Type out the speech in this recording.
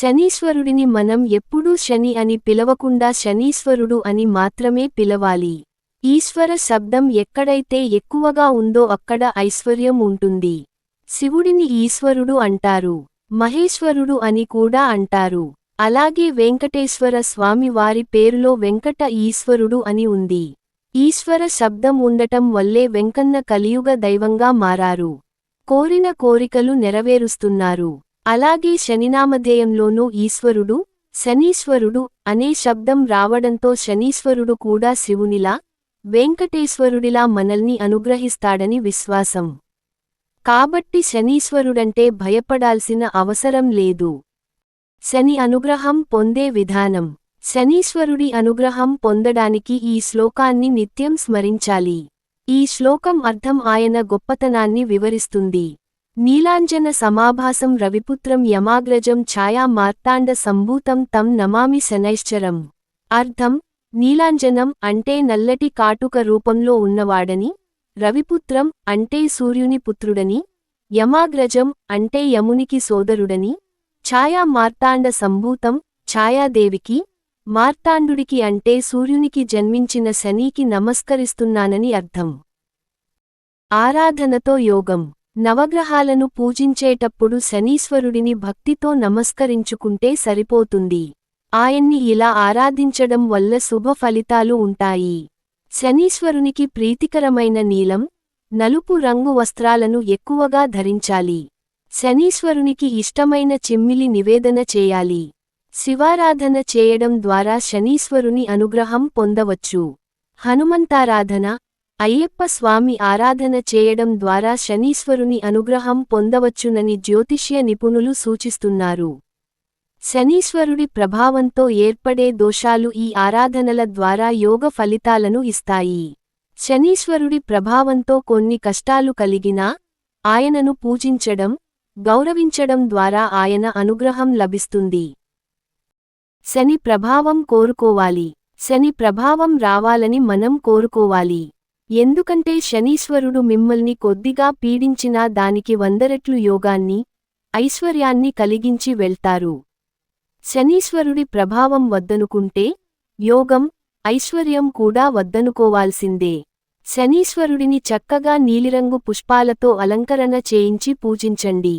శనీశ్వరుడిని మనం ఎప్పుడూ శని అని పిలవకుండా శనీశ్వరుడు అని మాత్రమే పిలవాలి. ఈశ్వర శబ్దం ఎక్కడైతే ఎక్కువగా ఉందో అక్కడ ఐశ్వర్యం ఉంటుంది. శివుడిని ఈశ్వరుడు అంటారు. మహేశ్వరుడు అని కూడా అంటారు. అలాగే వెంకటేశ్వర స్వామి వారి పేరులో వెంకట ఈశ్వరుడు అని ఉంది. ఈశ్వర శబ్దం ఉండటం వల్లే వెంకన్న కలియుగ దైవంగా మారారు. కోరిన కోరికలు నెరవేరుస్తున్నారు. అలాగే శనినామధేయంలోనూ ఈశ్వరుడు శనీశ్వరుడు అనే శబ్దం రావడంతో శనీశ్వరుడు కూడా శివునిలా వెంకటేశ్వరుడిలా మనల్ని అనుగ్రహిస్తాడని విశ్వాసం. కాబట్టి శనీశ్వరుడంటే భయపడాల్సిన అవసరం లేదు. శని అనుగ్రహం పొందే విధానం. శనీశ్వరుడి అనుగ్రహం పొందడానికి ఈ శ్లోకాన్ని నిత్యం స్మరించాలి. ఈ శ్లోకం అర్థం ఆయన గొప్పతనాన్ని వివరిస్తుంది. నీలాంజన సమాభాసం రవిపుత్రం యమాగ్రజం ఛాయా మార్తాండ సంభూతం తం నమామి శనైశ్చరం. అర్థం నీలాంజనం అంటే నల్లటి కాటుక రూపంలో ఉన్నవాడని రవిపుత్రం అంటే సూర్యుని పుత్రుడని యమాగ్రజం అంటే యమునికి సోదరుడని ఛాయా మార్తాండ సంభూతం ఛాయాదేవికి మార్తాండుడికి అంటే సూర్యునికి జన్మించిన శనీకి నమస్కరిస్తున్నానని అర్థం. ఆరాధనతో యోగం. నవగ్రహాలను పూజించేటప్పుడు శనీశ్వరుడిని భక్తితో నమస్కరించుకుంటే సరిపోతుంది. ఆయన్ని ఇలా ఆరాధించడం వల్ల శుభ ఫలితాలు ఉంటాయి. శనీశ్వరునికి ప్రీతికరమైన నీలం నలుపు రంగు వస్త్రాలను ఎక్కువగా ధరించాలి. శనీశ్వరునికి ఇష్టమైన చిమ్మిలి నివేదన చేయాలి. శివారాధన చేయడం ద్వారా శనీశ్వరుని అనుగ్రహం పొందవచ్చు. హనుమంతారాధన అయ్యప్ప స్వామి ఆరాధన చేయడం ద్వారా శనీశ్వరుని అనుగ్రహం పొందవచ్చునని జ్యోతిష్య నిపుణులు సూచిస్తున్నారు. శనీశ్వరుడి ప్రభావంతో ఏర్పడే దోషాలు ఈ ఆరాధనల ద్వారా యోగ ఫలితాలను ఇస్తాయి. శనీశ్వరుడి ప్రభావంతో కొన్ని కష్టాలు కలిగినా ఆయనను పూజించడం గౌరవించడం ద్వారా ఆయన అనుగ్రహం లభిస్తుంది. శని ప్రభావం కోరుకోవాలి. శని ప్రభావం రావాలని మనం కోరుకోవాలి. ఎందుకంటే శనీశ్వరుడు మిమ్మల్ని కొద్దిగా పీడించినా దానికి వందరెట్లు యోగాన్ని ఐశ్వర్యాన్ని కలిగించి వెళ్తారు. శనీశ్వరుడి ప్రభావం వద్దనుకుంటే యోగం ఐశ్వర్యం కూడా వద్దనుకోవాల్సిందే. శనీశ్వరుడిని చక్కగా నీలిరంగు పుష్పాలతో అలంకరణ చేయించి పూజించండి.